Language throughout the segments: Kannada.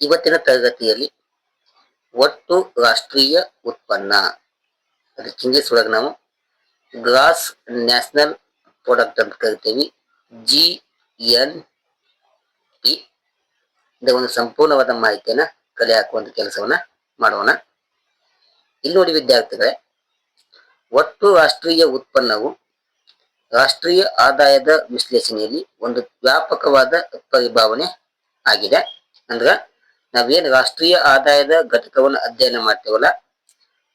ಇವತ್ತಿನ ತರಗತಿಯಲ್ಲಿ ಒಟ್ಟು ರಾಷ್ಟ್ರೀಯ ಉತ್ಪನ್ನ. ಅದಕ್ಕೆ ಇಂಗ್ಲಿಷ್ ಒಳಗೆ ನಾವು ಗ್ರಾಸ್ ನ್ಯಾಷನಲ್ ಪ್ರಾಡಕ್ಟ್ ಅಂತ ಕರಿತೀವಿ. ಜಿ ಎನ್ ಪಿ ಒಂದು ಸಂಪೂರ್ಣವಾದ ಮಾಹಿತಿಯನ್ನ ಕಲೆ ಹಾಕುವಂತ ಕೆಲಸವನ್ನ ಮಾಡೋಣ. ಇಲ್ಲಿ ನೋಡಿ ವಿದ್ಯಾರ್ಥಿಗಳೇ, ಒಟ್ಟು ರಾಷ್ಟ್ರೀಯ ಉತ್ಪನ್ನವು ರಾಷ್ಟ್ರೀಯ ಆದಾಯದ ವಿಶ್ಲೇಷಣೆಯಲ್ಲಿ ಒಂದು ವ್ಯಾಪಕವಾದ ಪರಿಭಾವನೆ ಆಗಿದೆ. ಅಂದ್ರ ನಾವೇನು ರಾಷ್ಟ್ರೀಯ ಆದಾಯದ ಘಟಕವನ್ನ ಅಧ್ಯಯನ ಮಾಡ್ತೇವಲ್ಲ,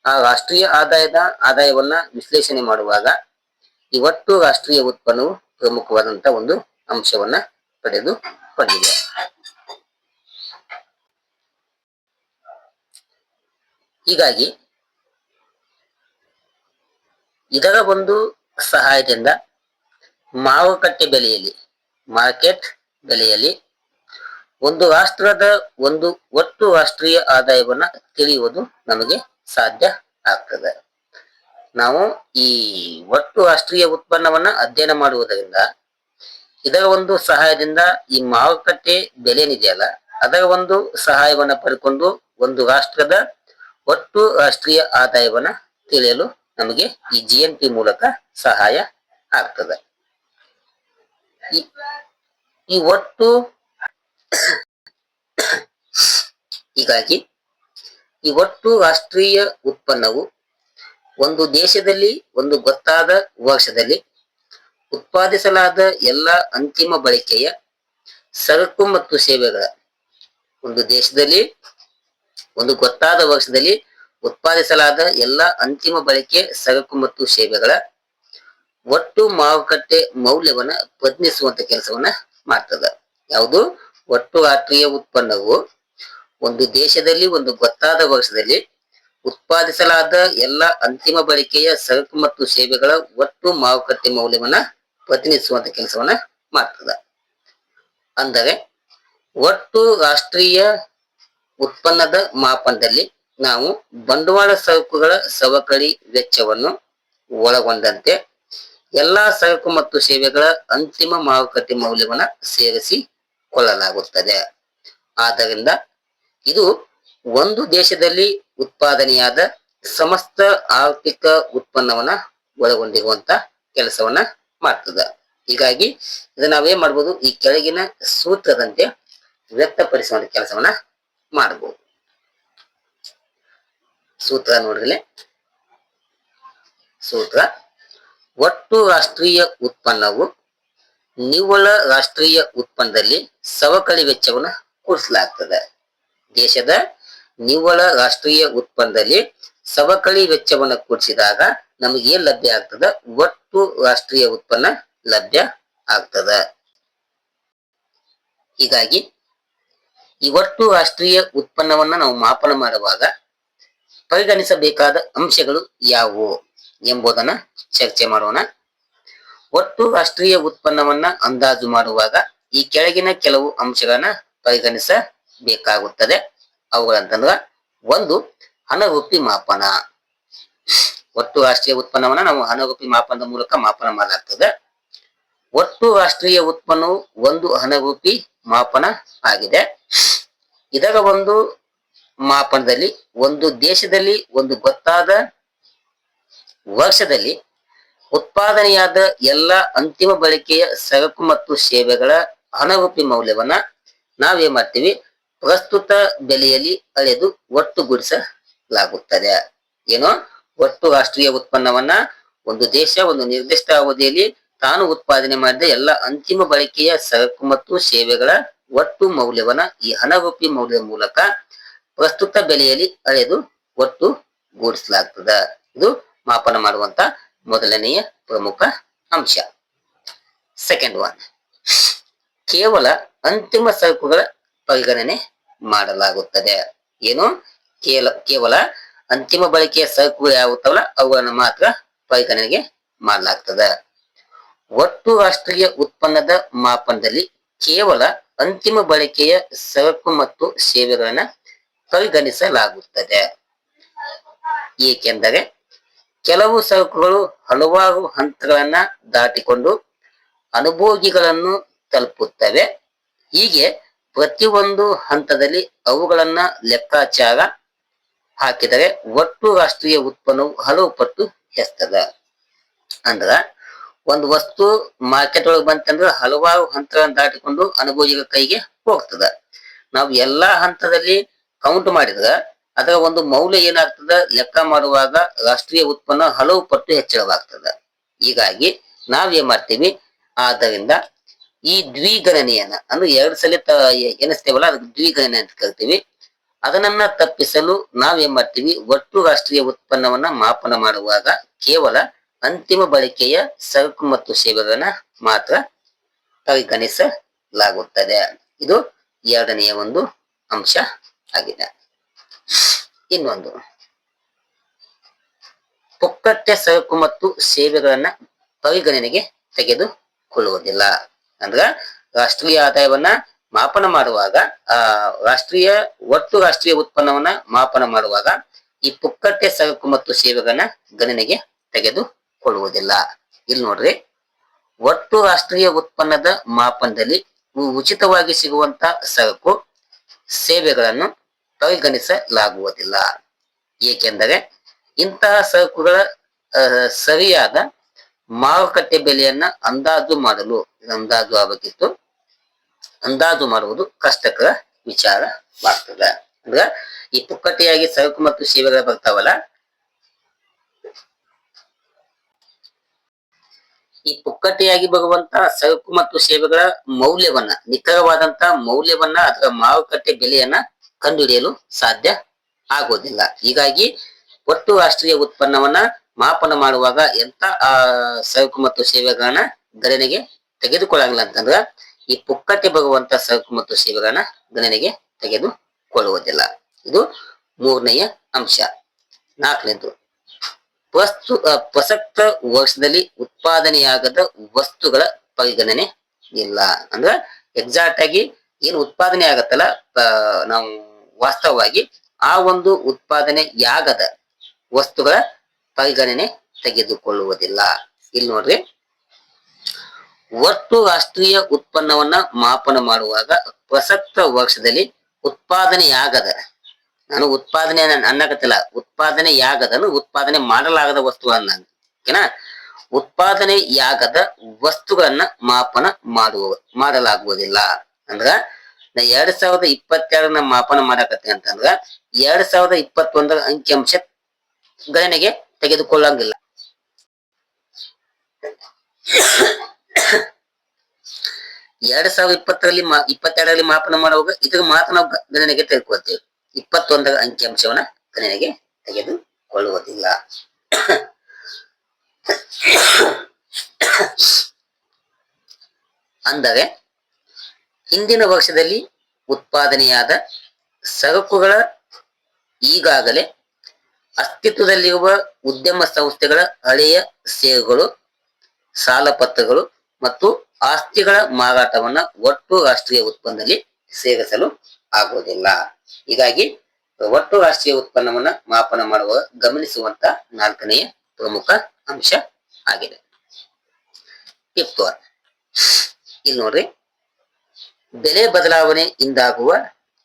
ಆ ರಾಷ್ಟ್ರೀಯ ಆದಾಯದ ಆದಾಯವನ್ನ ವಿಶ್ಲೇಷಣೆ ಮಾಡುವಾಗ ಇವತ್ತು ರಾಷ್ಟ್ರೀಯ ಉತ್ಪನ್ನವು ಪ್ರಮುಖವಾದಂತ ಒಂದು ಅಂಶವನ್ನ ಪಡೆದು ಹೀಗಾಗಿ ಇದರ ಒಂದು ಸಹಾಯದಿಂದ ಮಾರುಕಟ್ಟೆ ಬೆಲೆಯಲ್ಲಿ, ಮಾರ್ಕೆಟ್ ಬೆಲೆಯಲ್ಲಿ ಒಂದು ರಾಷ್ಟ್ರದ ಒಂದು ಒಟ್ಟು ರಾಷ್ಟ್ರೀಯ ಆದಾಯವನ್ನ ತಿಳಿಯುವುದು ನಮಗೆ ಸಾಧ್ಯ ಆಗ್ತದೆ. ನಾವು ಈ ಒಟ್ಟು ರಾಷ್ಟ್ರೀಯ ಉತ್ಪನ್ನವನ್ನ ಅಧ್ಯಯನ ಮಾಡುವುದರಿಂದ ಇದರ ಒಂದು ಸಹಾಯದಿಂದ ಈ ಮಾರುಕಟ್ಟೆ ಬೆಲೆ ಏನಿದೆಯಲ್ಲ, ಅದರ ಒಂದು ಸಹಾಯವನ್ನ ಪಡ್ಕೊಂಡು ಒಂದು ರಾಷ್ಟ್ರದ ಒಟ್ಟು ರಾಷ್ಟ್ರೀಯ ಆದಾಯವನ್ನ ತಿಳಿಯಲು ನಮಗೆ ಈ ಜಿ ಎನ್ ಪಿ ಮೂಲಕ ಸಹಾಯ ಆಗ್ತದೆ. ಈ ಒಟ್ಟು ಹೀಗಾಗಿ ಈ ಒಟ್ಟು ರಾಷ್ಟ್ರೀಯ ಉತ್ಪನ್ನವು ಒಂದು ದೇಶದಲ್ಲಿ ಒಂದು ಗೊತ್ತಾದ ವರ್ಷದಲ್ಲಿ ಉತ್ಪಾದಿಸಲಾದ ಎಲ್ಲ ಅಂತಿಮ ಬಳಕೆಯ ಸರಕು ಮತ್ತು ಸೇವೆಗಳ ಒಂದು ದೇಶದಲ್ಲಿ, ಒಂದು ಗೊತ್ತಾದ ವರ್ಷದಲ್ಲಿ ಉತ್ಪಾದಿಸಲಾದ ಎಲ್ಲ ಅಂತಿಮ ಬಳಕೆ ಸರಕು ಮತ್ತು ಸೇವೆಗಳ ಒಟ್ಟು ಮಾರುಕಟ್ಟೆ ಮೌಲ್ಯವನ್ನ ಪ್ರತಿನಿಧಿಸುವಂತ ಕೆಲಸವನ್ನ ಮಾಡ್ತದ. ಯಾವುದು? ಒಟ್ಟು ರಾಷ್ಟ್ರೀಯ ಉತ್ಪನ್ನವು ಒಂದು ದೇಶದಲ್ಲಿ, ಒಂದು ಗೊತ್ತಾದ ವರ್ಷದಲ್ಲಿ ಉತ್ಪಾದಿಸಲಾದ ಎಲ್ಲ ಅಂತಿಮ ಬಳಕೆಯ ಸರಕು ಮತ್ತು ಸೇವೆಗಳ ಒಟ್ಟು ಮಾರುಕಟ್ಟೆ ಮೌಲ್ಯವನ್ನ ಪ್ರತಿನಿಧಿಸುವಂತ ಕೆಲಸವನ್ನ ಮಾಡ್ತದ. ಅಂದರೆ ಒಟ್ಟು ರಾಷ್ಟ್ರೀಯ ಉತ್ಪನ್ನದ ಮಾಪನದಲ್ಲಿ ನಾವು ಬಂಡವಾಳ ಸರಕುಗಳ ಸವಕಳಿ ವೆಚ್ಚವನ್ನು ಒಳಗೊಂಡಂತೆ ಎಲ್ಲಾ ಸರಕು ಮತ್ತು ಸೇವೆಗಳ ಅಂತಿಮ ಮಾರುಕಟ್ಟೆ ಮೌಲ್ಯವನ್ನ ಸೇರಿಸಿಕೊಳ್ಳಲಾಗುತ್ತದೆ ಆದ್ದರಿಂದ ಇದು ಒಂದು ದೇಶದಲ್ಲಿ ಉತ್ಪಾದನೆಯಾದ ಸಮಸ್ತ ಆರ್ಥಿಕ ಉತ್ಪನ್ನವನ್ನ ಒಳಗೊಂಡಿರುವಂತ ಕೆಲಸವನ್ನ ಮಾಡ್ತದ. ಹೀಗಾಗಿ ಇದು ನಾವೇನ್ ಮಾಡ್ಬೋದು? ಈ ಕೆಳಗಿನ ಸೂತ್ರದಂತೆ ವ್ಯಕ್ತಪಡಿಸುವಂತ ಕೆಲಸವನ್ನ ಮಾಡಬಹುದು ಸೂತ್ರ ನೋಡ್ರಿ. ಸೂತ್ರ, ಒಟ್ಟು ರಾಷ್ಟ್ರೀಯ ಉತ್ಪನ್ನವು ನಿವ್ವಳ ರಾಷ್ಟ್ರೀಯ ಉತ್ಪನ್ನದಲ್ಲಿ ಸವಕಳಿ ವೆಚ್ಚವನ್ನು ಕೂಡಿಸಲಾಗ್ತದೆ ದೇಶದ ನಿವ್ವಳ ರಾಷ್ಟ್ರೀಯ ಉತ್ಪನ್ನದಲ್ಲಿ ಸವಕಳಿ ವೆಚ್ಚವನ್ನು ಕೂಡಿಸಿದಾಗ ನಮಗೆ ಏನ್ ಲಭ್ಯ ಆಗ್ತದ? ಒಟ್ಟು ರಾಷ್ಟ್ರೀಯ ಉತ್ಪನ್ನ ಲಭ್ಯ ಆಗ್ತದ. ಹೀಗಾಗಿ ಈ ಒಟ್ಟು ರಾಷ್ಟ್ರೀಯ ಉತ್ಪನ್ನವನ್ನ ನಾವು ಮಾಪನ ಮಾಡುವಾಗ ಪರಿಗಣಿಸಬೇಕಾದ ಅಂಶಗಳು ಯಾವುವು ಎಂಬುದನ್ನ ಚರ್ಚೆ ಮಾಡೋಣ. ಒಟ್ಟು ರಾಷ್ಟ್ರೀಯ ಉತ್ಪನ್ನವನ್ನ ಅಂದಾಜು ಮಾಡುವಾಗ ಈ ಕೆಳಗಿನ ಕೆಲವು ಅಂಶಗಳನ್ನ ಪರಿಗಣಿಸಬೇಕಾಗುತ್ತದೆ. ಅವುಗಳಂತಂದ್ರ ಒಂದು ಹಣರೂಪಿ ಮಾಪನ. ಒಟ್ಟು ರಾಷ್ಟ್ರೀಯ ಉತ್ಪನ್ನವನ್ನ ನಾವು ಹಣರೂಪಿ ಮಾಪನದ ಮೂಲಕ ಮಾಪನ ಮಾಡಲಾಗ್ತದೆ. ಒಟ್ಟು ರಾಷ್ಟ್ರೀಯ ಉತ್ಪನ್ನವು ಒಂದು ಹಣರೂಪಿ ಮಾಪನ ಆಗಿದೆ. ಇದರ ಒಂದು ಮಾಪನದಲ್ಲಿ ಒಂದು ದೇಶದಲ್ಲಿ ಒಂದು ಗೊತ್ತಾದ ವರ್ಷದಲ್ಲಿ ಉತ್ಪಾದನೆಯಾದ ಎಲ್ಲ ಅಂತಿಮ ಬಳಕೆಯ ಸರಕು ಮತ್ತು ಸೇವೆಗಳ ಹಣರೂಪಿ ಮೌಲ್ಯವನ್ನ ನಾವೇನ್ ಮಾಡ್ತೀವಿ. ಪ್ರಸ್ತುತ ಬೆಲೆಯಲ್ಲಿ ಅಳೆದು ಒಟ್ಟುಗೂಡಿಸಲಾಗುತ್ತದೆ ಏನು? ಒಟ್ಟು ರಾಷ್ಟ್ರೀಯ ಉತ್ಪನ್ನವನ್ನ ಒಂದು ದೇಶ, ಒಂದು ನಿರ್ದಿಷ್ಟ ಅವಧಿಯಲ್ಲಿ ತಾನು ಉತ್ಪಾದನೆ ಮಾಡಿದ ಎಲ್ಲ ಅಂತಿಮ ಬಳಕೆಯ ಸರಕು ಮತ್ತು ಸೇವೆಗಳ ಒಟ್ಟು ಮೌಲ್ಯವನ್ನ ಈ ಹಣರೂಪಿ ಮೌಲ್ಯದ ಮೂಲಕ ಪ್ರಸ್ತುತ ಬೆಲೆಯಲ್ಲಿ ಅಳೆದು ಒಟ್ಟು ಗೂಡಿಸಲಾಗ್ತದ. ಇದು ಮಾಪನ ಮಾಡುವಂತ ಮೊದಲನೆಯ ಪ್ರಮುಖ ಅಂಶ. ಸೆಕೆಂಡ್ ಒನ್ ಕೇವಲ ಅಂತಿಮ ಸರಕುಗಳ ಪರಿಗಣನೆ ಮಾಡಲಾಗುತ್ತದೆ. ಏನು? ಕೇವಲ ಕೇವಲ ಅಂತಿಮ ಬಳಕೆಯ ಸರಕುಗಳು ಯಾವತ್ತವಲ್ಲ ಅವುಗಳನ್ನು ಮಾತ್ರ ಪರಿಗಣನೆಗೆ ಮಾಡಲಾಗ್ತದೆ. ಒಟ್ಟು ರಾಷ್ಟ್ರೀಯ ಉತ್ಪನ್ನದ ಮಾಪನದಲ್ಲಿ ಕೇವಲ ಅಂತಿಮ ಬಳಕೆಯ ಸರಕು ಮತ್ತು ಸೇವೆಗಳನ್ನ ಪರಿಗಣಿಸಲಾಗುತ್ತದೆ. ಏಕೆಂದರೆ ಕೆಲವು ಸರಕುಗಳು ಹಲವಾರು ಹಂತಗಳನ್ನ ದಾಟಿಕೊಂಡು ಅನುಭೋಗಿಗಳನ್ನು ತಲುಪುತ್ತವೆ. ಹೀಗೆ ಪ್ರತಿಯೊಂದು ಹಂತದಲ್ಲಿ ಅವುಗಳನ್ನ ಲೆಕ್ಕಾಚಾರ ಹಾಕಿದರೆ ಒಟ್ಟು ರಾಷ್ಟ್ರೀಯ ಉತ್ಪನ್ನವು ಹಲವು ಪಟ್ಟು ಹೆಚ್ಚದ. ಅಂದ್ರ ಒಂದು ವಸ್ತು ಮಾರ್ಕೆಟ್ ಒಳಗೆ ಬಂತಂದ್ರೆ ಹಲವಾರು ಹಂತಗಳನ್ನು ದಾಟಿಕೊಂಡು ಅನುಭೋಗಿಗಳ ಕೈಗೆ ಹೋಗ್ತದ. ನಾವು ಎಲ್ಲಾ ಹಂತದಲ್ಲಿ ಕೌಂಟ್ ಮಾಡಿದ್ರ ಅದರ ಒಂದು ಮೌಲ್ಯ ಏನಾಗ್ತದ? ಲೆಕ್ಕ ಮಾಡುವಾಗ ರಾಷ್ಟ್ರೀಯ ಉತ್ಪನ್ನ ಹಲವು ಪಟ್ಟು ಹೆಚ್ಚಳವಾಗ್ತದ. ಹೀಗಾಗಿ ನಾವ್ ಮಾಡ್ತೀವಿ? ಆದ್ದರಿಂದ ಈ ದ್ವಿಗಣನೆಯನ್ನ, ಅಂದ್ರೆ ಎರಡು ಸಲ ತ ಎನಿಸ್ತೇವಲ್ಲ ಅದಕ್ಕೆ ದ್ವಿಗಣನೆ ಅಂತ ಕರಿತೀವಿ. ಅದನ್ನ ತಪ್ಪಿಸಲು ನಾವ್ ಏನ್ ಮಾಡ್ತೀವಿ? ಒಟ್ಟು ರಾಷ್ಟ್ರೀಯ ಉತ್ಪನ್ನವನ್ನ ಮಾಪನ ಮಾಡುವಾಗ ಕೇವಲ ಅಂತಿಮ ಬಳಕೆಯ ಸರಕು ಮತ್ತು ಸೇವೆಗಳನ್ನ ಮಾತ್ರ ಪರಿಗಣಿಸಲಾಗುತ್ತದೆ. ಇದು ಎರಡನೆಯ ಒಂದು ಅಂಶ ಆಗಿದೆ. ಇನ್ನೊಂದು. ಪುಕ್ಕಟ್ಟೆ ಸರಕು ಮತ್ತು ಸೇವೆಗಳನ್ನ ಪರಿಗಣನೆಗೆ ತೆಗೆದುಕೊಳ್ಳುವುದಿಲ್ಲ. ಅಂದ್ರ ರಾಷ್ಟ್ರೀಯ ಆದಾಯವನ್ನ ಮಾಪನ ಮಾಡುವಾಗ, ಆ, ರಾಷ್ಟ್ರೀಯ, ಒಟ್ಟು ರಾಷ್ಟ್ರೀಯ ಉತ್ಪನ್ನವನ್ನ ಮಾಪನ ಮಾಡುವಾಗ ಈ ಪುಕ್ಕಟ್ಟೆ ಸರಕು ಮತ್ತು ಸೇವೆಗಳನ್ನ ಗಣನೆಗೆ ತೆಗೆದುಕೊಳ್ಳುವುದಿಲ್ಲ. ಇಲ್ಲಿ ನೋಡ್ರಿ, ಒಟ್ಟು ರಾಷ್ಟ್ರೀಯ ಉತ್ಪನ್ನದ ಮಾಪನದಲ್ಲಿ ಉಚಿತವಾಗಿ ಸಿಗುವಂತ ಸರಕು, ಸೇವೆಗಳನ್ನು ಪರಿಗಣಿಸಲಾಗುವುದಿಲ್ಲ. ಏಕೆಂದರೆ ಇಂತಹ ಸರಕುಗಳ ಸರಿಯಾದ ಮಾರುಕಟ್ಟೆ ಬೆಲೆಯನ್ನ ಅಂದಾಜು ಮಾಡಲು, ಅಂದಾಜು ಆಗಬೇಕಿತ್ತು. ಅಂದಾಜು ಮಾಡುವುದು ಕಷ್ಟಕರ ವಿಚಾರವಾಗ್ತದೆ ಅಂದ್ರ ಈ ಪುಕ್ಕಟೆಯಾಗಿ ಸರಕು ಮತ್ತು ಸೇವೆಗಳು ಬರ್ತಾವಲ್ಲ, ಈ ಪುಕ್ಕಟೆಯಾಗಿ ಬರುವಂತಹ ಸರಕು ಮತ್ತು ಸೇವೆಗಳ ಮೌಲ್ಯವನ್ನ, ನಿಖರವಾದಂತಹ ಮೌಲ್ಯವನ್ನ ಅಥವಾ ಮಾರುಕಟ್ಟೆ ಬೆಲೆಯನ್ನ ಕಂಡುಹಿಡಿಯಲು ಸಾಧ್ಯ ಆಗೋದಿಲ್ಲ ಹೀಗಾಗಿ ಒಟ್ಟು ರಾಷ್ಟ್ರೀಯ ಉತ್ಪನ್ನವನ್ನ ಮಾಪನ ಮಾಡುವಾಗ ಎಂತ, ಆ ಸರಕು ಮತ್ತು ಸೇವೆಗಳನ್ನ ಗಣನೆಗೆ ತೆಗೆದುಕೊಳ್ಳಂಗಿಲ್ಲ ಅಂತಂದ್ರ ಈ ಪುಕ್ಕಟ್ಟೆ ಬರುವಂತ ಸರಕು ಮತ್ತು ಸೇವೆಗಳನ್ನ ಗಣನೆಗೆ ತೆಗೆದುಕೊಳ್ಳುವುದಿಲ್ಲ. ಇದು ಮೂರನೆಯ ಅಂಶ. ನಾಲ್ಕನೇದು, ವಸ್ತು ಪ್ರಸಕ್ತ ವರ್ಷದಲ್ಲಿ ಉತ್ಪಾದನೆಯಾಗದ ವಸ್ತುಗಳ ಪರಿಗಣನೆ ಇಲ್ಲ. ಅಂದ್ರ ಎಕ್ಸಾಕ್ಟ್ ಆಗಿ ಏನು ಉತ್ಪಾದನೆ ಆಗತ್ತಲ್ಲ ನಾವು ವಾಸ್ತವವಾಗಿ ಆ ಒಂದು ಉತ್ಪಾದನೆಯಾಗದ ವಸ್ತುಗಳ ಪರಿಗಣನೆ ತೆಗೆದುಕೊಳ್ಳುವುದಿಲ್ಲ. ಇಲ್ಲಿ ನೋಡ್ರಿ. ಒಟ್ಟು ರಾಷ್ಟ್ರೀಯ ಉತ್ಪನ್ನವನ್ನ ಮಾಪನ ಮಾಡುವಾಗ ಪ್ರಸಕ್ತ ವರ್ಷದಲ್ಲಿ ಉತ್ಪಾದನೆಯಾಗದ ನಾನು ಉತ್ಪಾದನೆ ಅನ್ನ- ಅನ್ನಕತ್ತಿಲ್ಲ ಉತ್ಪಾದನೆಯಾಗದ ಉತ್ಪಾದನೆ ಮಾಡಲಾಗದ ವಸ್ತುಗಳನ್ನ ಓಕೆನಾ? ಉತ್ಪಾದನೆಯಾಗದ ವಸ್ತುಗಳನ್ನ ಮಾಪನ ಮಾಡುವ, ಮಾಡಲಾಗುವುದಿಲ್ಲ. ಅಂದ್ರ ನಾ ಎರಡ್ ಸಾವಿರದ ಇಪ್ಪತ್ತೆರಡನ್ನ ಮಾಪನ ಮಾಡಾಕತ್ತೆ ಅಂತಂದ್ರ ಎರಡ್ ಸಾವಿರದ ಇಪ್ಪತ್ತೊಂದರ ಅಂಕಿಅಂಶ ಗಣನೆಗೆ ತೆಗೆದುಕೊಳ್ಳಂಗಿಲ್ಲ. ಎರಡ್ ಸಾವಿರದ ಇಪ್ಪತ್ತರಲ್ಲಿ ಮಾ, ಇಪ್ಪತ್ತೆರಡರಲ್ಲಿ ಮಾಪನ ಮಾಡುವಾಗ ಇದ್ರ ಮಾತ್ರ ನಾವು ಗಣನೆಗೆ ತೆಗೆದುಕೊಳ್ತೇವೆ. ಇಪ್ಪತ್ತೊಂದರ ಅಂಕಿಅಂಶವನ್ನ ಗಣನೆಗೆ ತೆಗೆದುಕೊಳ್ಳುವುದಿಲ್ಲ. ಅಂದರೆ ಹಿಂದಿನ ವರ್ಷದಲ್ಲಿ ಉತ್ಪಾದನೆಯಾದ ಸರಕುಗಳ ಈಗಾಗಲೇ ಅಸ್ತಿತ್ವದಲ್ಲಿರುವ ಉದ್ಯಮ ಸಂಸ್ಥೆಗಳ ಹಳೆಯ ಷೇರುಗಳು ಸಾಲಪತ್ರಗಳು ಮತ್ತು ಆಸ್ತಿಗಳ ಮಾರಾಟವನ್ನ ಒಟ್ಟು ರಾಷ್ಟ್ರೀಯ ಉತ್ಪನ್ನದಲ್ಲಿ ಸೇರಿಸಲು ಆಗುವುದಿಲ್ಲ. ಹೀಗಾಗಿ ಒಟ್ಟು ರಾಷ್ಟ್ರೀಯ ಉತ್ಪನ್ನವನ್ನ ಮಾಪನ ಮಾಡುವ ಗಮನಿಸುವಂತ ನಾಲ್ಕನೆಯ ಪ್ರಮುಖ ಅಂಶ ಆಗಿದೆ. ಇಲ್ಲಿ ನೋಡ್ರಿ. ಬೆಲೆ ಬದಲಾವಣೆಯಿಂದಾಗುವ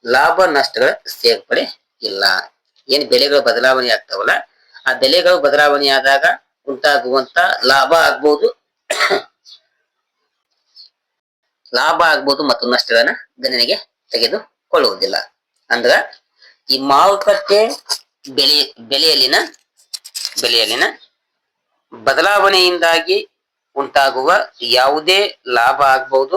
ಲಾಭ ನಷ್ಟಗಳ ಸೇರ್ಪಡೆ ಇಲ್ಲ. ಏನ್ ಬೆಲೆಗಳು ಬದಲಾವಣೆ ಆಗ್ತಾವಲ್ಲ, ಆ ಬೆಲೆಗಳು ಬದಲಾವಣೆ ಆದಾಗ ಉಂಟಾಗುವಂತ ಲಾಭ ಆಗ್ಬಹುದು ಲಾಭ ಆಗ್ಬಹುದು ಮತ್ತು ನಷ್ಟಗಳನ್ನ ಗಣನೆಗೆ ತೆಗೆದುಕೊಳ್ಳುವುದಿಲ್ಲ. ಅಂದ್ರ ಈ ಮಾರುಕಟ್ಟೆ ಬೆಲೆ, ಬೆಲೆಯಲ್ಲಿನ ಬೆಲೆಯಲ್ಲಿನ ಬದಲಾವಣೆಯಿಂದಾಗಿ ಉಂಟಾಗುವ ಯಾವುದೇ ಲಾಭ ಆಗ್ಬಹುದು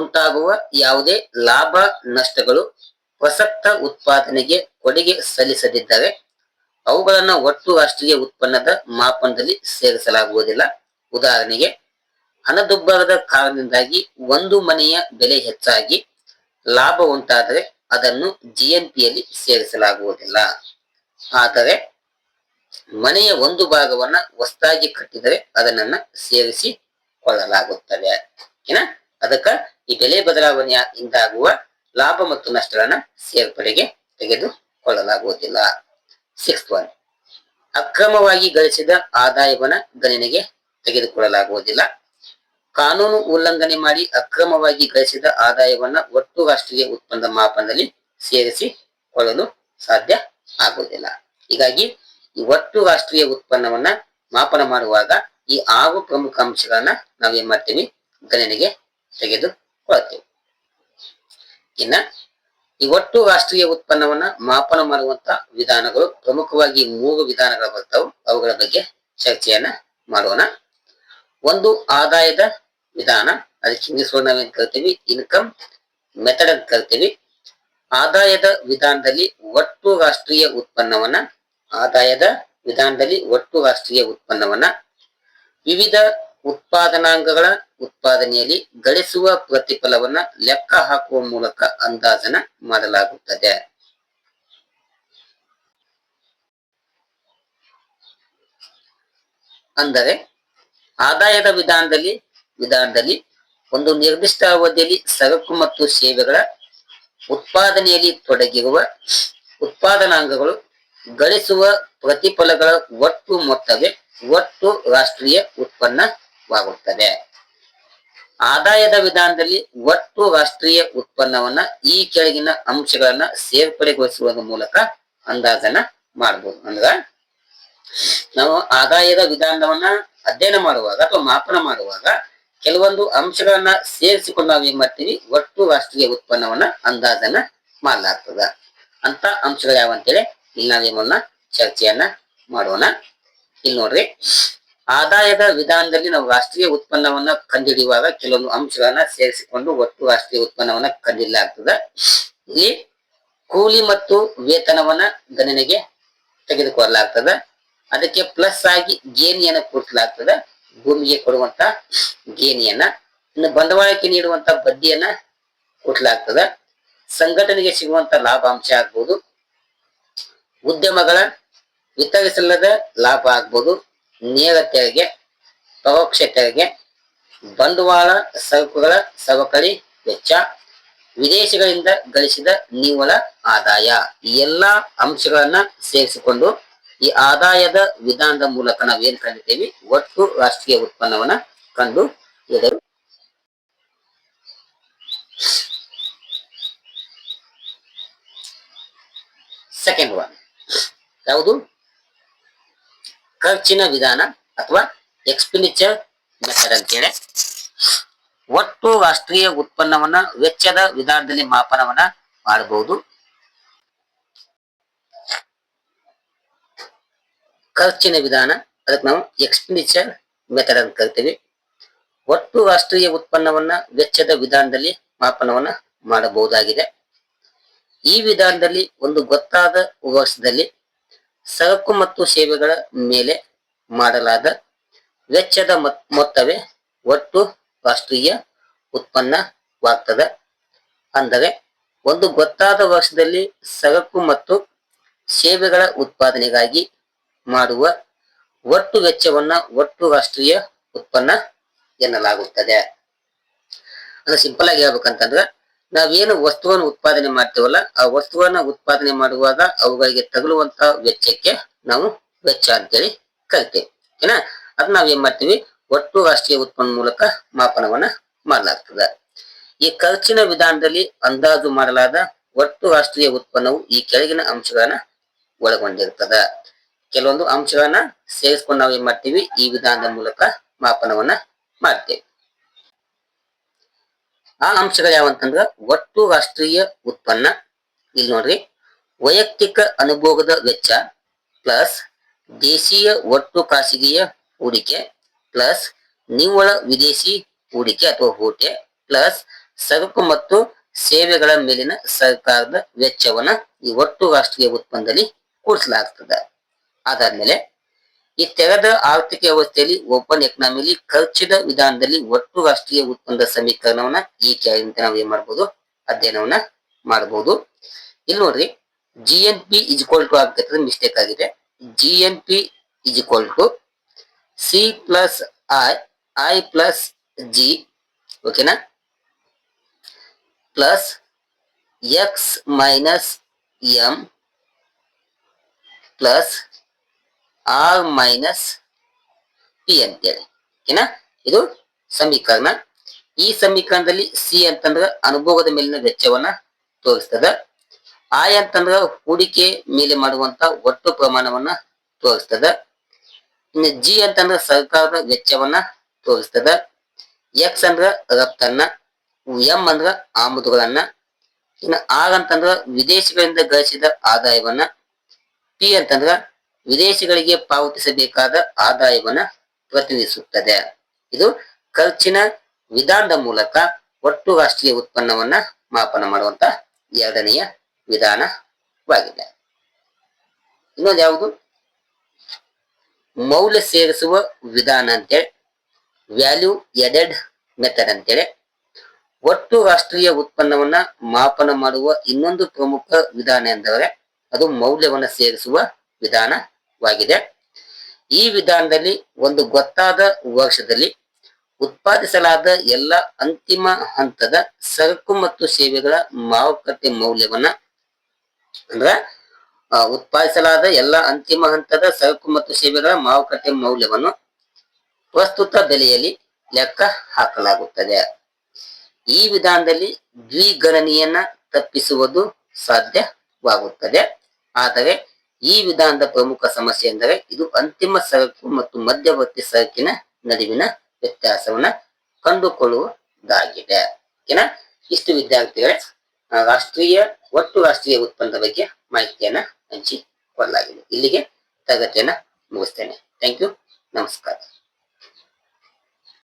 ಉಂಟಾಗುವ ಯಾವುದೇ ಲಾಭ, ನಷ್ಟಗಳು ಪ್ರಸಕ್ತ ಉತ್ಪಾದನೆಗೆ ಕೊಡುಗೆ ಸಲ್ಲಿಸದಿದ್ದರೆ ಅವುಗಳನ್ನು ಒಟ್ಟು ರಾಷ್ಟ್ರೀಯ ಉತ್ಪನ್ನದ ಮಾಪನದಲ್ಲಿ ಸೇರಿಸಲಾಗುವುದಿಲ್ಲ. ಉದಾಹರಣೆಗೆ, ಹಣದುಬ್ಬರದ ಕಾರಣದಿಂದಾಗಿ ಒಂದು ಮನೆಯ ಬೆಲೆ ಹೆಚ್ಚಾಗಿ ಲಾಭ ಉಂಟಾದರೆ ಅದನ್ನು ಜಿಎನ್ಪಿಯಲ್ಲಿ ಸೇರಿಸಲಾಗುವುದಿಲ್ಲ. ಆದರೆ, ಮನೆಯ ಒಂದು ಭಾಗವನ್ನ ಹೊಸದಾಗಿ ಕಟ್ಟಿದರೆ ಅದನ್ನ ಸೇರಿಸಿಕೊಳ್ಳಲಾಗುತ್ತದೆ ಏನ? ಅದಕ್ಕ ಈ ಬೆಲೆ ಬದಲಾವಣೆಯಿಂದಾಗುವ ಲಾಭ ಮತ್ತು ನಷ್ಟಗಳನ್ನ ಸೇರ್ಪಡೆಗೆ ತೆಗೆದುಕೊಳ್ಳಲಾಗುವುದಿಲ್ಲ. ಸಿಕ್ಸ್ ಒನ್ ಅಕ್ರಮವಾಗಿ ಗಳಿಸಿದ ಆದಾಯವನ್ನ ಗಣನೆಗೆ ತೆಗೆದುಕೊಳ್ಳಲಾಗುವುದಿಲ್ಲ. ಕಾನೂನು ಉಲ್ಲಂಘನೆ ಮಾಡಿ ಅಕ್ರಮವಾಗಿ ಗಳಿಸಿದ ಆದಾಯವನ್ನ ಒಟ್ಟು ರಾಷ್ಟ್ರೀಯ ಉತ್ಪನ್ನ ಮಾಪನದಲ್ಲಿ ಸೇರಿಸಿಕೊಳ್ಳಲು ಸಾಧ್ಯ ಆಗುವುದಿಲ್ಲ. ಹೀಗಾಗಿ ಈ ಒಟ್ಟು ರಾಷ್ಟ್ರೀಯ ಉತ್ಪನ್ನವನ್ನ ಮಾಪನ ಮಾಡುವಾಗ ಈ ಆರು ಪ್ರಮುಖ ಅಂಶಗಳನ್ನ ನಾವೇನ್ ಮಾಡ್ತೀವಿ? ಗಣನೆಗೆ ಇನ್ನ ಈ ಒಟ್ಟು ರಾಷ್ಟ್ರೀಯ ಉತ್ಪನ್ನವನ್ನ ಮಾಪನ ಮಾಡುವಂತ ವಿಧಾನಗಳು ಪ್ರಮುಖವಾಗಿ ಮೂರು ವಿಧಾನಗಳು ಬರ್ತಾವ. ಅವುಗಳ ಬಗ್ಗೆ ಚರ್ಚೆಯನ್ನ ಮಾಡೋಣ. ಒಂದು ಆದಾಯದ ವಿಧಾನ, ಅದಕ್ಕೆ ಇಂಗ್ಲಿಷ್ ನಾವೇನ್ ಕರಿತೀವಿ? ಇನ್ಕಮ್ ಮೆಥಡ್ ಅಂತ ಕರಿತೀವಿ. ಆದಾಯದ ವಿಧಾನದಲ್ಲಿ ಒಟ್ಟು ರಾಷ್ಟ್ರೀಯ ಉತ್ಪನ್ನವನ್ನ, ಆದಾಯದ ವಿಧಾನದಲ್ಲಿ ಒಟ್ಟು ರಾಷ್ಟ್ರೀಯ ಉತ್ಪನ್ನವನ್ನ, ವಿವಿಧ ಉತ್ಪಾದನಾಂಗಗಳ ಉತ್ಪಾದನೆಯಲ್ಲಿ ಗಳಿಸುವ ಪ್ರತಿಫಲವನ್ನ ಲೆಕ್ಕ ಹಾಕುವ ಮೂಲಕ ಅಂದಾಜನ ಮಾಡಲಾಗುತ್ತದೆ. ಅಂದರೆ ಆದಾಯದ ವಿಧಾನದಲ್ಲಿ ವಿಧಾನದಲ್ಲಿ ಒಂದು ನಿರ್ದಿಷ್ಟ ಅವಧಿಯಲ್ಲಿ ಸರಕು ಮತ್ತು ಸೇವೆಗಳ ಉತ್ಪಾದನೆಯಲ್ಲಿ ತೊಡಗಿರುವ ಉತ್ಪಾದನಾಂಗಗಳು ಗಳಿಸುವ ಪ್ರತಿಫಲಗಳ ಒಟ್ಟು ಮೊತ್ತವೇ ಒಟ್ಟು ರಾಷ್ಟ್ರೀಯ ಉತ್ಪನ್ನವಾಗುತ್ತದೆ. ಆದಾಯದ ವಿಧಾನದಲ್ಲಿ ಒಟ್ಟು ರಾಷ್ಟ್ರೀಯ ಉತ್ಪನ್ನವನ್ನ ಈ ಕೆಳಗಿನ ಅಂಶಗಳನ್ನ ಸೇರ್ಪಡೆಗೊಳಿಸುವುದರ ಮೂಲಕ ಅಂದಾಜನ ಮಾಡಬಹುದು ಅಂದ್ರ ನಾವು ಆದಾಯದ ವಿಧಾನವನ್ನ ಅಧ್ಯಯನ ಮಾಡುವಾಗ ಅಥವಾ ಮಾಪನ ಮಾಡುವಾಗ ಕೆಲವೊಂದು ಅಂಶಗಳನ್ನ ಸೇರಿಸಿಕೊಂಡು ನಾವು ಏನ್ ಮಾಡ್ತೀವಿ? ಒಟ್ಟು ರಾಷ್ಟ್ರೀಯ ಉತ್ಪನ್ನವನ್ನ ಅಂದಾಜನ ಮಾಡಲಾಗ್ತದ. ಅಂತ ಅಂಶಗಳು ಯಾವ ಅಂತೇಳಿ ಇಲ್ಲಿ ನಾವೇನ ಚರ್ಚೆಯನ್ನ ಮಾಡೋಣ. ಇಲ್ಲಿ ನೋಡ್ರಿ. ಆದಾಯದ ವಿಧಾನದಲ್ಲಿ ನಾವು ರಾಷ್ಟ್ರೀಯ ಉತ್ಪನ್ನವನ್ನ ಕಂಡಿಡಿಯುವಾಗ ಕೆಲವೊಂದು ಅಂಶಗಳನ್ನ ಸೇರಿಸಿಕೊಂಡು ಒಟ್ಟು ರಾಷ್ಟ್ರೀಯ ಉತ್ಪನ್ನವನ್ನ ಕಂಡಿಡಲಾಗ್ತದೆ ಇಲ್ಲಿ ಕೂಲಿ ಮತ್ತು ವೇತನವನ್ನ ಗಣನೆಗೆ ತೆಗೆದುಕೊಳ್ಳಲಾಗ್ತದೆ. ಅದಕ್ಕೆ ಪ್ಲಸ್ ಆಗಿ ಗೇಣಿಯನ್ನ ಕೂಡಿಸಲಾಗ್ತದೆ. ಭೂಮಿಗೆ ಕೊಡುವಂತ ಗೇಣಿಯನ್ನ ಇನ್ನು ಬಂಡವಾಳಕ್ಕೆ ನೀಡುವಂತ ಬಡ್ಡಿಯನ್ನ ಕೂಡಲಾಗ್ತದೆ. ಸಂಘಟನೆಗೆ ಸಿಗುವಂತ ಲಾಭಾಂಶ ಆಗ್ಬೋದು. ಉದ್ಯಮಗಳ ವಿತರಿಸಲ್ಲದ ಲಾಭ ಆಗ್ಬೋದು. ನೇರ ತೆರಿಗೆ ಪರೋಕ್ಷ ತೆರಿಗೆ ಬಂಡವಾಳ ಸರಕುಗಳ ಸವಕಳಿ ವೆಚ್ಚ, ವಿದೇಶಗಳಿಂದ ಗಳಿಸಿದ ನಿವ್ವಳ ಆದಾಯ. ಈ ಎಲ್ಲಾ ಅಂಶಗಳನ್ನ ಸೇರಿಸಿಕೊಂಡು ಈ ಆದಾಯದ ವಿಧಾನದ ಮೂಲಕ ನಾವು ಏನ್ ಕಂಡಿದ್ದೇವೆ? ಒಟ್ಟು ರಾಷ್ಟ್ರೀಯ ಉತ್ಪನ್ನವನ್ನ ಕಂಡು ಹಿಡಿದರು. ಸೆಕೆಂಡ್ ಒನ್ ಯಾವುದು? ಖರ್ಚಿನ ವಿಧಾನ ಅಥವಾ ಎಕ್ಸ್ಪೆಂಡಿಚರ್ ಮೆಥಡ್ ಅಂತೇಳಿ. ಒಟ್ಟು ರಾಷ್ಟ್ರೀಯ ಉತ್ಪನ್ನವನ್ನ ವೆಚ್ಚದ ವಿಧಾನದಲ್ಲಿ ಮಾಪನವನ್ನ ಮಾಡಬಹುದು. ಖರ್ಚಿನ ವಿಧಾನ, ಅದಕ್ಕೆ ನಾವು ಎಕ್ಸ್ಪೆಂಡಿಚರ್ ಮೆಥಡ್ ಅಂತ ಕರಿತೀವಿ. ಒಟ್ಟು ರಾಷ್ಟ್ರೀಯ ಉತ್ಪನ್ನವನ್ನ ವೆಚ್ಚದ ವಿಧಾನದಲ್ಲಿ ಮಾಪನವನ್ನ ಮಾಡಬಹುದಾಗಿದೆ. ಈ ವಿಧಾನದಲ್ಲಿ ಒಂದು ಗೊತ್ತಾದ ವರ್ಷದಲ್ಲಿ ಸರಕು ಮತ್ತು ಸೇವೆಗಳ ಮೇಲೆ ಮಾಡಲಾದ ವೆಚ್ಚದ ಮೊತ್ತವೇ ಒಟ್ಟು ರಾಷ್ಟ್ರೀಯ ಉತ್ಪನ್ನವಾಗ್ತದೆ. ಅಂದರೆ ಒಂದು ಗೊತ್ತಾದ ವರ್ಷದಲ್ಲಿ ಸರಕು ಮತ್ತು ಸೇವೆಗಳ ಉತ್ಪಾದನೆಗಾಗಿ ಮಾಡುವ ಒಟ್ಟು ವೆಚ್ಚವನ್ನ ಒಟ್ಟು ರಾಷ್ಟ್ರೀಯ ಉತ್ಪನ್ನ ಎನ್ನಲಾಗುತ್ತದೆ. ಅಂದ್ರೆ ಸಿಂಪಲ್ ಆಗಿ ಹೇಳ್ಬೇಕಂತಂದ್ರೆ ನಾವೇನು ವಸ್ತುವನ್ನು ಉತ್ಪಾದನೆ ಮಾಡ್ತೇವಲ್ಲ, ಆ ವಸ್ತುವನ್ನ ಉತ್ಪಾದನೆ ಮಾಡುವಾಗ ಅವುಗಳಿಗೆ ತಗುಲುವಂತ ವೆಚ್ಚಕ್ಕೆ ನಾವು ವೆಚ್ಚ ಅಂತೇಳಿ ಕರಿತೇವೆ. ಏನ? ಅದ್ ನಾವ್ ಏನ್ ಮಾಡ್ತೀವಿ? ಒಟ್ಟು ರಾಷ್ಟ್ರೀಯ ಉತ್ಪನ್ನ ಮೂಲಕ ಮಾಪನವನ್ನ ಮಾಡಲಾಗ್ತದೆ. ಈ ಖರ್ಚಿನ ವಿಧಾನದಲ್ಲಿ ಅಂದಾಜು ಮಾಡಲಾದ ಒಟ್ಟು ರಾಷ್ಟ್ರೀಯ ಉತ್ಪನ್ನವು ಈ ಕೆಳಗಿನ ಅಂಶಗಳನ್ನ ಒಳಗೊಂಡಿರ್ತದ. ಕೆಲವೊಂದು ಅಂಶಗಳನ್ನ ಸೇರಿಸ್ಕೊಂಡು ನಾವು ಏನ್ ಮಾಡ್ತೀವಿ? ಈ ವಿಧಾನದ ಮೂಲಕ ಮಾಪನವನ್ನ ಮಾಡ್ತೇವೆ. ಆ ಅಂಶಗಳು ಯಾವಂತಂದ್ರ ಒಟ್ಟು ರಾಷ್ಟ್ರೀಯ ಉತ್ಪನ್ನ. ಇಲ್ಲಿ ನೋಡ್ರಿ, ವೈಯಕ್ತಿಕ ಅನುಭೋಗದ ವೆಚ್ಚ ಪ್ಲಸ್ ದೇಶೀಯ ಒಟ್ಟು ಖಾಸಗಿಯ ಹೂಡಿಕೆ ಪ್ಲಸ್ ನಿವ್ವಳ ವಿದೇಶಿ ಹೂಡಿಕೆ ಅಥವಾ ಹೂಟೆ ಪ್ಲಸ್ ಸರಕು ಮತ್ತು ಸೇವೆಗಳ ಮೇಲಿನ ಸರ್ಕಾರದ ವೆಚ್ಚವನ್ನ ಈ ಒಟ್ಟು ರಾಷ್ಟ್ರೀಯ ಉತ್ಪನ್ನದಲ್ಲಿ ಕೂಡಿಸಲಾಗ್ತದೆ ಅದಾದ್ಮೇಲೆ ಈ ತೆರೆದ ಆರ್ಥಿಕ ವ್ಯವಸ್ಥೆಯಲ್ಲಿ ಓಪನ್ ಎಕನಾಮಿಲಿ ಖರ್ಚಿದ ವಿಧಾನದಲ್ಲಿ ಒಟ್ಟು ರಾಷ್ಟ್ರೀಯ ಉತ್ಪನ್ನದ ಸಮೀಕರಣವನ್ನ ಈ ಕೆಳಗಿಂತ ನಾವು ಏನ್ ಮಾಡ್ಬೋದು? ಅಧ್ಯಯನವನ್ನ ಮಾಡಬಹುದು ಇಲ್ಲಿ ನೋಡ್ರಿ G N P is equal to ಆಗ್ತಕ್ಕಂಥ ಮಿಸ್ಟೇಕ್ ಆಗಿದೆ. G N P is equal to C plus I I plus G ಓಕೆನಾ plus X minus M plus R minus P ಅಂತೇಳಿ. ಏನ? ಇದು ಸಮೀಕರಣ. ಈ ಸಮೀಕರಣದಲ್ಲಿ ಸಿ ಅಂತಂದ್ರ ಅನುಭೋಗದ ಮೇಲಿನ ವೆಚ್ಚವನ್ನ ತೋರಿಸ್ತದ. ಆಯ್ ಅಂತಂದ್ರ ಹೂಡಿಕೆ ಮೇಲೆ ಮಾಡುವಂತ ಒಟ್ಟು ಪ್ರಮಾಣವನ್ನ ತೋರಿಸ್ತದ. ಇನ್ನು ಜಿ ಅಂತಂದ್ರ ಸರ್ಕಾರದ ವೆಚ್ಚವನ್ನ ತೋರಿಸ್ತದ. ಎಕ್ಸ್ ಅಂದ್ರ ರಫ್ತನ್ನ ಎಂ ಅಂದ್ರ ಆಮದುಗಳನ್ನ, ಇನ್ನು ಆರ್ ಅಂತಂದ್ರ ವಿದೇಶಗಳಿಂದ ಗಳಿಸಿದ ಆದಾಯವನ್ನ ಪಿ ಅಂತಂದ್ರ ವಿದೇಶಗಳಿಗೆ ಪಾವತಿಸಬೇಕಾದ ಆದಾಯವನ್ನ ಪ್ರತಿನಿಧಿಸುತ್ತದೆ. ಇದು ಖರ್ಚಿನ ವಿಧಾನದ ಮೂಲಕ ಒಟ್ಟು ರಾಷ್ಟ್ರೀಯ ಉತ್ಪನ್ನವನ್ನ ಮಾಪನ ಮಾಡುವಂತ ಎರಡನೆಯ ವಿಧಾನವಾಗಿದೆ. ಇನ್ನೊಂದು ಯಾವುದು? ಮೌಲ್ಯ ಸೇರಿಸುವ ವಿಧಾನ ಅಂತೇಳಿ, ವ್ಯಾಲ್ಯೂ ಎಡೆಡ್ ಮೆಥಡ್ ಅಂತೇಳಿ, ಒಟ್ಟು ರಾಷ್ಟ್ರೀಯ ಉತ್ಪನ್ನವನ್ನ ಮಾಪನ ಮಾಡುವ ಇನ್ನೊಂದು ಪ್ರಮುಖ ವಿಧಾನ ಎಂದರೆ ಅದು ಮೌಲ್ಯವನ್ನ ಸೇರಿಸುವ ವಿಧಾನವಾಗಿದೆ. ಈ ವಿಧಾನದಲ್ಲಿ ಒಂದು ಗೊತ್ತಾದ ವರ್ಷದಲ್ಲಿ ಉತ್ಪಾದಿಸಲಾದ ಎಲ್ಲ ಅಂತಿಮ ಹಂತದ ಸರಕು ಮತ್ತು ಸೇವೆಗಳ ಮಾರುಕಟ್ಟೆ ಮೌಲ್ಯವನ್ನ ಅಂದ್ರ ಉತ್ಪಾದಿಸಲಾದ ಎಲ್ಲ ಅಂತಿಮ ಹಂತದ ಸರಕು ಮತ್ತು ಸೇವೆಗಳ ಮಾರುಕಟ್ಟೆ ಮೌಲ್ಯವನ್ನು ಪ್ರಸ್ತುತ ಬೆಲೆಯಲ್ಲಿ ಲೆಕ್ಕ ಹಾಕಲಾಗುತ್ತದೆ. ಈ ವಿಧಾನದಲ್ಲಿ ದ್ವಿಗಣನೆಯನ್ನ ತಪ್ಪಿಸುವುದು ಸಾಧ್ಯವಾಗುತ್ತದೆ. ಆದರೆ ಈ ವಿಧಾನದ ಪ್ರಮುಖ ಸಮಸ್ಯೆ ಎಂದರೆ ಇದು ಅಂತಿಮ ಸರಕು ಮತ್ತು ಮಧ್ಯವರ್ತಿ ಸರಕಿನ ನಡುವಿನ ವ್ಯತ್ಯಾಸವನ್ನ ಕಂಡುಕೊಳ್ಳುವುದಾಗಿದೆ. ಓಕೆನಾ? ಇಷ್ಟು ವಿದ್ಯಾರ್ಥಿಗಳೇ ರಾಷ್ಟ್ರೀಯ, ಒಟ್ಟು ರಾಷ್ಟ್ರೀಯ ಉತ್ಪನ್ನದ ಬಗ್ಗೆ ಮಾಹಿತಿಯನ್ನ ಹಂಚಿಕೊಳ್ಳಲಾಗಿದೆ. ಇಲ್ಲಿಗೆ ತರಗತಿಯನ್ನ ಮುಗಿಸ್ತೇನೆ. ಥ್ಯಾಂಕ್ ಯು ನಮಸ್ಕಾರ.